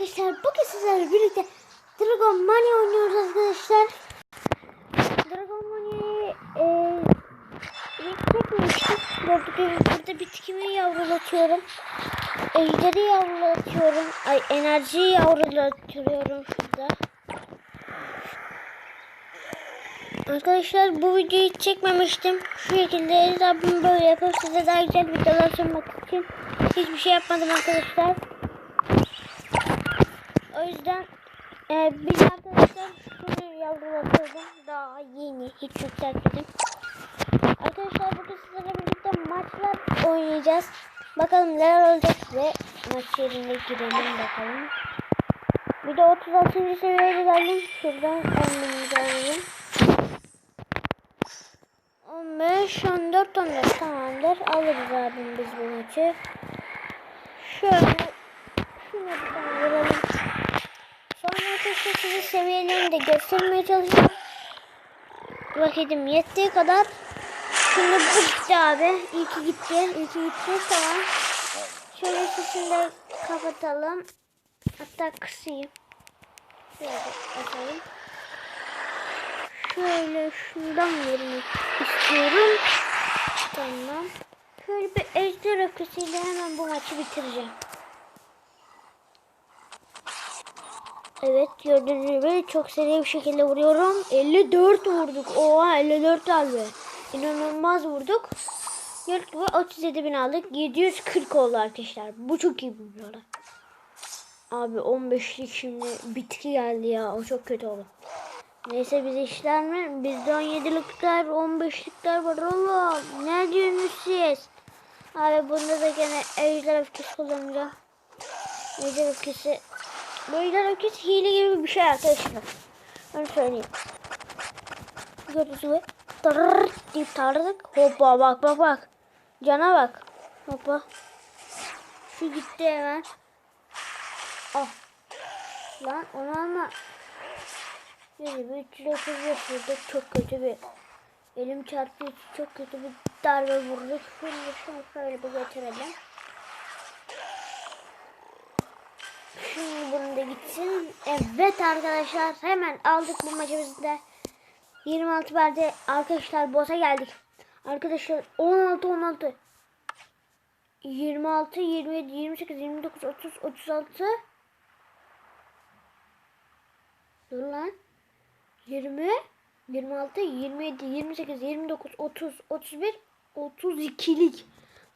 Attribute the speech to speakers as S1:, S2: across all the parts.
S1: arkadaşlar bugün sizlerle birlikte Dragon Money oynuyoruz arkadaşlar. Dragon Money'i e, ilk çekmiştik. Gördüğünüz burada bitkimi yavrulatıyorum. Ejderi yavrulatıyorum. Ay enerjiyi yavrulatıyorum şurada. Arkadaşlar bu videoyu hiç çekmemiştim. Şu şekilde Rabbim böyle yapıp size daha güzel videolar sunmak için hiçbir şey yapmadım arkadaşlar. O yüzden e, biz arkadaşlar şunu yavrulatıyordum. Daha yeni hiç yükseltmedim. Arkadaşlar bugün sizlerle birlikte maçlar oynayacağız. Bakalım neler olacak ve maç yerine girelim bakalım. Bir de 36. seviyeye geldim. Şuradan 10 alayım. 15, 14, 14 tamamdır. Alırız abim biz bu maçı. Şöyle şunu bir tane seviyelerini de göstermeye çalışacağım. Vaktim yettiği kadar. Şimdi bu gitti abi. İyi ki gitti. İyi ki gitti. Tamam. Şöyle sesini de kapatalım. Hatta kısayım. Şöyle açalım. Şöyle şundan vermek istiyorum. Tamam. Şöyle bir ejder öküsüyle hemen bu maçı bitireceğim. Evet gördüğünüz gibi çok seri bir şekilde vuruyorum. 54 vurduk. Oha 54 abi. İnanılmaz vurduk. Gördüğünüz gibi 37 bin aldık. 740 oldu arkadaşlar. Bu çok iyi bir olay. Abi 15'lik şimdi bitki geldi ya. O çok kötü oldu. Neyse biz işler mi? Bizde 17'likler 15'likler var oğlum. Ne diyorsunuz siz? Abi bunda da gene ejder öfkesi kullanacağım. Ejder öfkesi bu öfkesi hile gibi bir şey arkadaşlar. Onu söyleyeyim. Gördüğünüz gibi tırrrr deyip tardık. Hoppa bak bak bak. Cana bak. Hoppa. Şu gitti hemen. Ah. Lan onu alma. Böyle bir 335 vurduk. Çok kötü bir. Elim çarptığı için çok kötü bir darbe vurduk. Şunu şunu şöyle bir götürelim. Şimdi bunu da gitsin. Evet arkadaşlar hemen aldık bu maçımızı da. 26 verdi. Arkadaşlar boss'a geldik. Arkadaşlar 16 16 26 27 28 29 30 36 Dur lan. 20 26 27 28 29 30 31 32'lik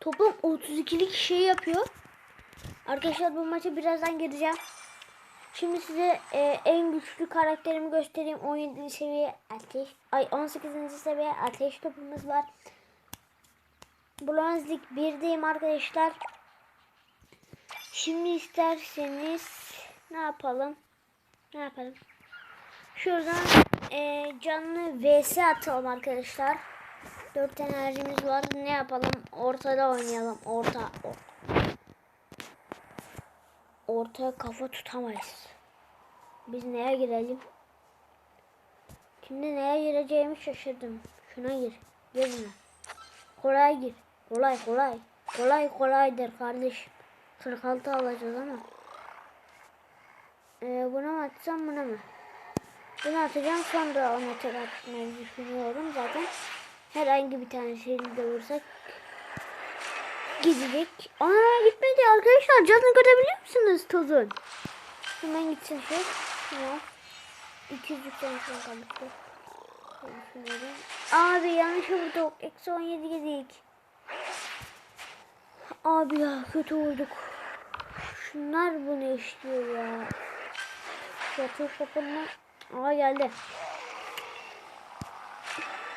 S1: toplam 32'lik şey yapıyor. Arkadaşlar bu maça birazdan gireceğim. Şimdi size e, en güçlü karakterimi göstereyim. 17. seviye ateş. Ay 18. seviye ateş topumuz var. Bronz Lig 1'deyim arkadaşlar. Şimdi isterseniz ne yapalım? Ne yapalım? Şuradan e, canlı vs atalım arkadaşlar. 4 enerjimiz var. Ne yapalım? Ortada oynayalım. Orta. orta. Ortaya kafa tutamayız. Biz neye girelim? Şimdi neye gireceğimi şaşırdım. Şuna gir. Gir buna. Kolay gir. Kolay kolay. Kolay kolaydır kardeşim. 46 alacağız ama. Ee, buna mı atsam buna mı? Bunu atacağım sonra onu tek atmayı düşünüyorum zaten. Herhangi bir tane şeyini de vursak gidecek. Ana gitmedi arkadaşlar. Canını görebiliyor musunuz tozun? Hemen gitsin şu. Ya. 200 yükselmiş kalmıştı. Abi yanlış vurduk. Eksi 17 yedik. Abi ya kötü vurduk. Şunlar bunu işliyor ya. Yatır sapınma. Aa geldi.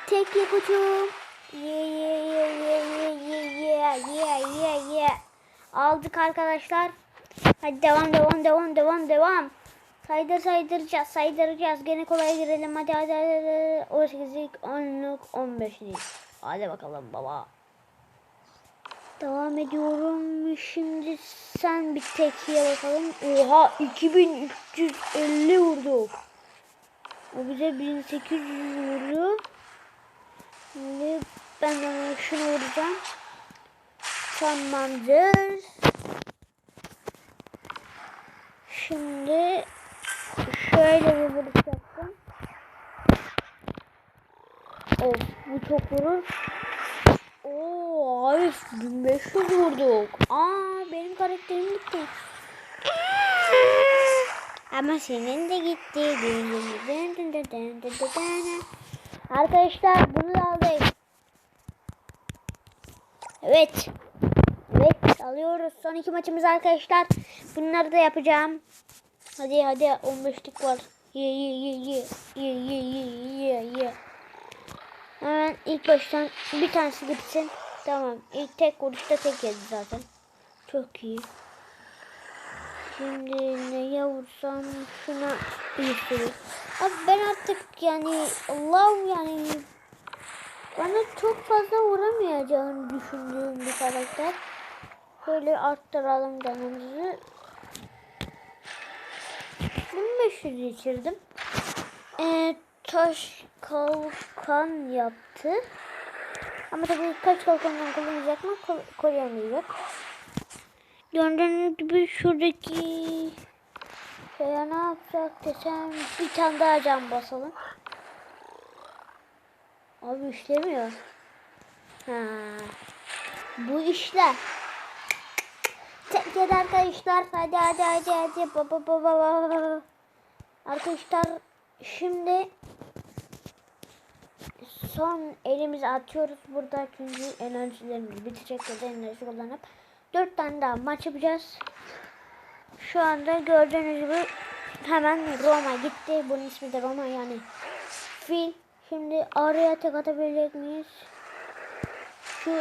S1: Tek ye koçum. Ye ye ye ye ye ye ye ye ye ye. Aldık arkadaşlar. Hadi devam devam devam devam devam. Saydır saydıracağız saydıracağız. Gene kolay girelim hadi hadi hadi. 18'lik 10'luk 15'lik. Hadi bakalım baba. Devam ediyorum. Şimdi sen bir tekiye bakalım. Oha 2350 vurduk. O bize 1800 vurdu. Şimdi ben şunu vuracağım. Tamamdır. Şimdi şöyle bir vuruş yaptım. Of bu çok vurur. Oo abi 1500 vurduk. Aa benim karakterim gitti. Ama senin de gitti. Arkadaşlar bunu da aldık. Evet. Alıyoruz. Son iki maçımız arkadaşlar. Bunları da yapacağım. Hadi hadi 15'lik var. Ye ye ye ye. Ye ye ye ye ye. Hemen ilk baştan bir tanesi gitsin. Tamam. İlk tek vuruşta tek yedi zaten. Çok iyi. Şimdi neye vursam şuna iyi sürü. Abi ben artık yani Allah yani bana çok fazla vuramayacağını düşündüğüm bir karakter. Böyle arttıralım canımızı. 1500 geçirdim. Ee, taş kalkan yaptı. Ama tabii kaç kalkandan kullanacak mı? Kol koruyamayacak. Gördüğünüz gibi şuradaki şeye ne yapacak desem bir tane daha cam basalım. Abi işlemiyor. Ha. Bu işler. Tek arkadaşlar. Hadi hadi hadi hadi. Baba baba baba. Arkadaşlar şimdi son elimizi atıyoruz burada çünkü enerjilerimiz bitecek ya da enerji kullanıp dört tane daha maç yapacağız. Şu anda gördüğünüz gibi hemen Roma gitti. Bunun ismi de Roma yani fil. Şimdi araya tek atabilecek miyiz? Şu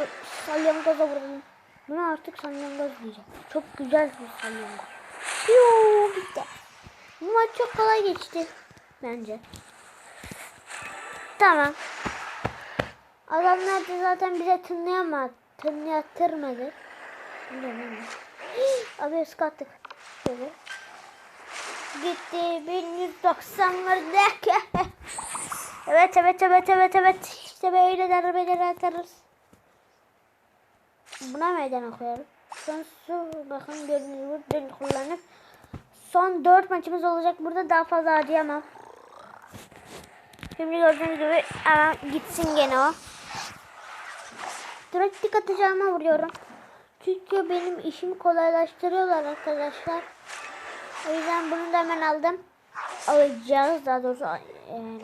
S1: salyangoza vuralım. Buna artık salyangoz diyeceğim. Çok güzel bir salyangoz. Yoo bitti. Bu maç çok kolay geçti. Bence. Tamam. Adamlar da zaten bize tınlayamadı. Tınlattırmadı. Abi ıskattık. Şöyle. Gitti 1190 vurdu. evet evet evet evet evet. İşte böyle darbeleri atarız. Buna meydan okuyalım. Son su bakın gördüğünüz gibi kullanıp son 4 maçımız olacak. Burada daha fazla harcayamam. Şimdi gördüğünüz gibi hemen gitsin gene o. Direkt dik atacağıma vuruyorum. Çünkü benim işimi kolaylaştırıyorlar arkadaşlar. O yüzden bunu da hemen aldım. Alacağız daha doğrusu yani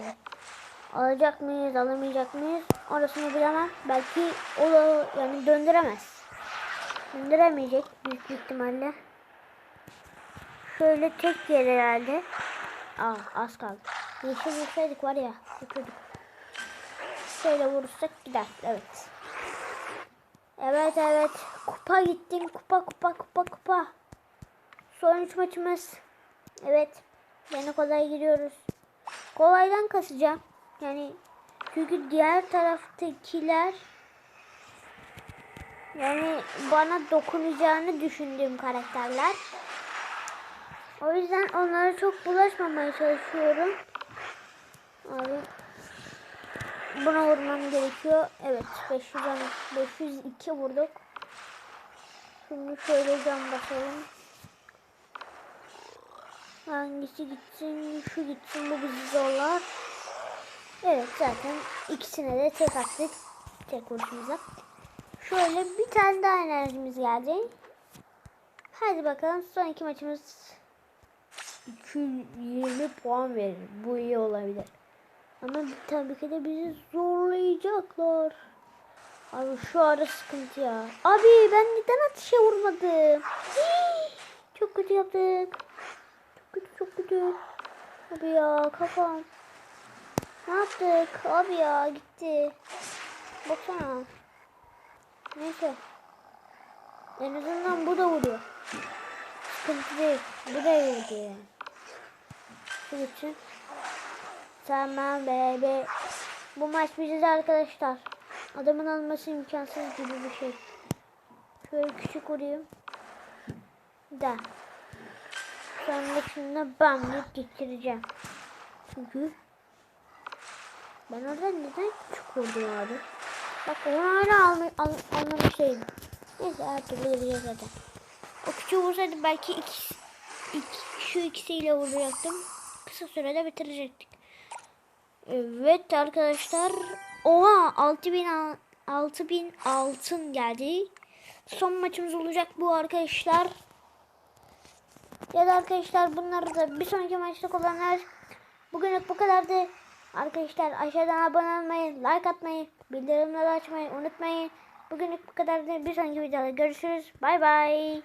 S1: alacak mıyız alamayacak mıyız orasını bilemem. Belki o da yani döndüremez. Döndüremeyecek büyük ihtimalle. Şöyle tek yer herhalde. Aa az kaldı. Yeşil vursaydık var ya yapıyorduk. Şöyle vurursak gider. Evet. Evet evet. Kupa gittin. Kupa kupa kupa kupa. Son üç maçımız. Evet. Yine kolay giriyoruz. Kolaydan kasacağım. Yani çünkü diğer taraftakiler yani bana dokunacağını düşündüğüm karakterler. O yüzden onlara çok bulaşmamaya çalışıyorum. Abi buna vurmam gerekiyor. Evet 500 502 vurduk. Şimdi şöyle can basalım. Hangisi gitsin? Şu gitsin. Bu bizi zorlar. Evet zaten ikisine de tek attık. Tek vuruşumuza. Şöyle bir tane daha enerjimiz geldi. Hadi bakalım son iki maçımız 220 puan verir. Bu iyi olabilir. Ama tabii ki de bizi zorlayacaklar. Abi şu ara sıkıntı ya. Abi ben neden atışa vurmadım? Çok kötü yaptık. Çok kötü çok kötü. Abi ya kafam. Ne yaptık? Abi ya gitti. Baksana. Neyse. En azından bu da vuruyor. Sıkıntı değil. Bu da vuruyor. Şu için. Tamam bebe. Bu maç biziz arkadaşlar. Adamın alması imkansız gibi bir şey. Şöyle küçük vurayım. Da. Sonra şunu bam deyip geçireceğim. Çünkü ben orada neden küçük abi? Bak onu hala anlamışsaydım. Neyse her türlü göreceğiz zaten. O küçüğü vursaydı belki iki, iki şu ikisiyle vuracaktım. Kısa sürede bitirecektik. Evet arkadaşlar. Oha 6000 al- 6000 altın geldi. Son maçımız olacak bu arkadaşlar. Ya da arkadaşlar bunları da bir sonraki maçta kullanır. Bugünlük bu kadardı. Arkadaşlar aşağıdan abone olmayı, like atmayı, bildirimleri açmayı unutmayın. Bugünlük bu kadardı. Bir sonraki videoda görüşürüz. Bay bay.